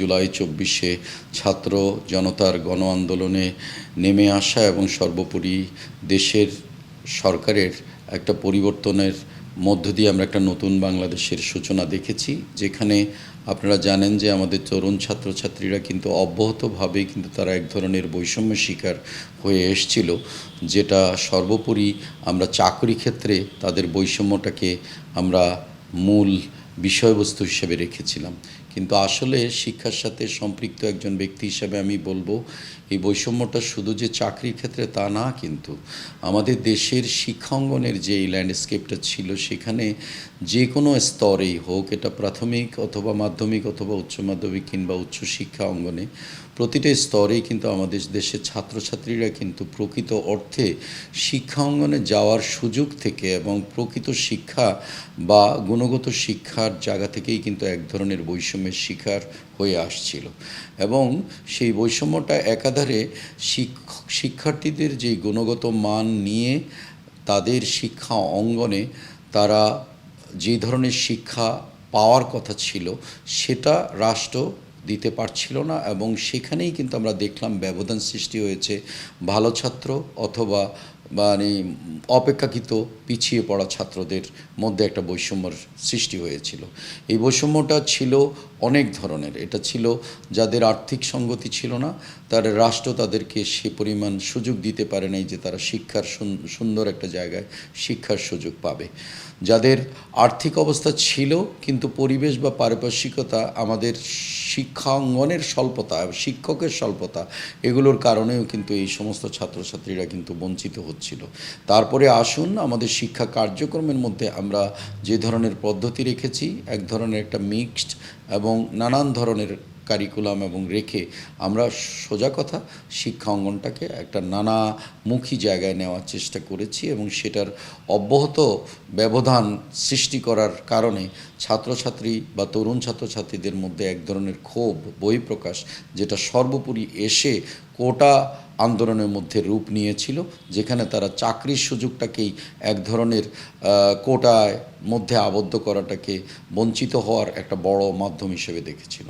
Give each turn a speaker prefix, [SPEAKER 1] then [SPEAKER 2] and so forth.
[SPEAKER 1] জুলাই চব্বিশে ছাত্র জনতার গণ আন্দোলনে নেমে আসা এবং সর্বোপরি দেশের সরকারের একটা পরিবর্তনের মধ্য দিয়ে আমরা একটা নতুন বাংলাদেশের সূচনা দেখেছি, যেখানে আপনারা জানেন যে আমাদের তরুণ ছাত্রছাত্রীরা কিন্তু অব্যাহতভাবেই কিন্তু তারা এক ধরনের বৈষম্য শিকার হয়ে এসছিল, যেটা সর্বোপরি আমরা চাকরি ক্ষেত্রে তাদের বৈষম্যটাকে আমরা মূল বিষয়বস্তু হিসেবে রেখেছিলাম। কিন্তু আসলে শিক্ষার সাথে সম্পৃক্ত একজন ব্যক্তি হিসেবে আমি বলব, এই বৈষম্যটা শুধু যে চাকরির ক্ষেত্রে তা না কিন্তু আমাদের দেশের শিক্ষা অঙ্গনের যে ল্যান্ডস্কেপটা ছিল সেখানে যে কোনো স্তরেই হোক, এটা প্রাথমিক অথবা মাধ্যমিক অথবা উচ্চ মাধ্যমিক কিংবা উচ্চ শিক্ষা অঙ্গনে, প্রতিটা স্তরেই কিন্তু আমাদের দেশের ছাত্রছাত্রীরা কিন্তু প্রকৃত অর্থে শিক্ষা অঙ্গনে যাওয়ার সুযোগ থেকে এবং প্রকৃত শিক্ষা বা গুণগত শিক্ষার জায়গা থেকেই কিন্তু এক ধরনের বৈষম্যের শিকার হয়ে আসছিল। এবং সেই বৈষম্যটা একাধারে শিক্ষার্থীদের যে গুণগত মান নিয়ে তাদের শিক্ষা অঙ্গনে তারা যে ধরনের শিক্ষা পাওয়ার কথা ছিল, সেটা রাষ্ট্র দিতে পারছিল না এবং সেখানেই কিন্তু আমরা দেখলাম ব্যবধান সৃষ্টি হয়েছে ভালো ছাত্র অথবা মানে অপেক্ষাকৃত পিছিয়ে পড়া ছাত্রদের মধ্যে একটা বৈষম্যর সৃষ্টি হয়েছিল। এই বৈষম্যটা ছিল অনেক ধরনের। এটা ছিল যাদের আর্থিক সঙ্গতি ছিল না, তার রাষ্ট্র তাদেরকে সে পরিমাণ সুযোগ দিতে পারে নাই যে তারা শিক্ষার সুন্দর একটা জায়গায় শিক্ষার সুযোগ পাবে। যাদের আর্থিক অবস্থা ছিল, কিন্তু পরিবেশ বা পারিপার্শ্বিকতা আমাদের শিক্ষাঙ্গনের স্বল্পতা, শিক্ষকের স্বল্পতা, এগুলোর কারণেও কিন্তু এই সমস্ত ছাত্রছাত্রীরা কিন্তু বঞ্চিত হচ্ছিল। তারপরে আসুন, আমাদের শিক্ষা কার্যক্রমের মধ্যে আমরা যে ধরনের পদ্ধতি রেখেছি, এক ধরনের একটা মিক্সড এবং নানান ধরনের কারিকুলাম এবং রেখে আমরা সোজা কথা শিক্ষা অঙ্গনটাকে একটা নানামুখী জায়গায় নেওয়ার চেষ্টা করেছি এবং সেটার অব্যাহত ব্যবধান সৃষ্টি করার কারণে ছাত্রছাত্রী বা তরুণ ছাত্রছাত্রীদের মধ্যে এক ধরনের ক্ষোভ, বহিঃপ্রকাশ যেটা সর্বোপরি এসে কোটা আন্দোলনের মধ্যে রূপ নিয়েছিল, যেখানে তারা চাকরির সুযোগটাকেই এক ধরনের কোটায় মধ্যে আবদ্ধ করাটাকে বঞ্চিত হওয়ার একটা বড় মাধ্যম হিসেবে দেখেছিল।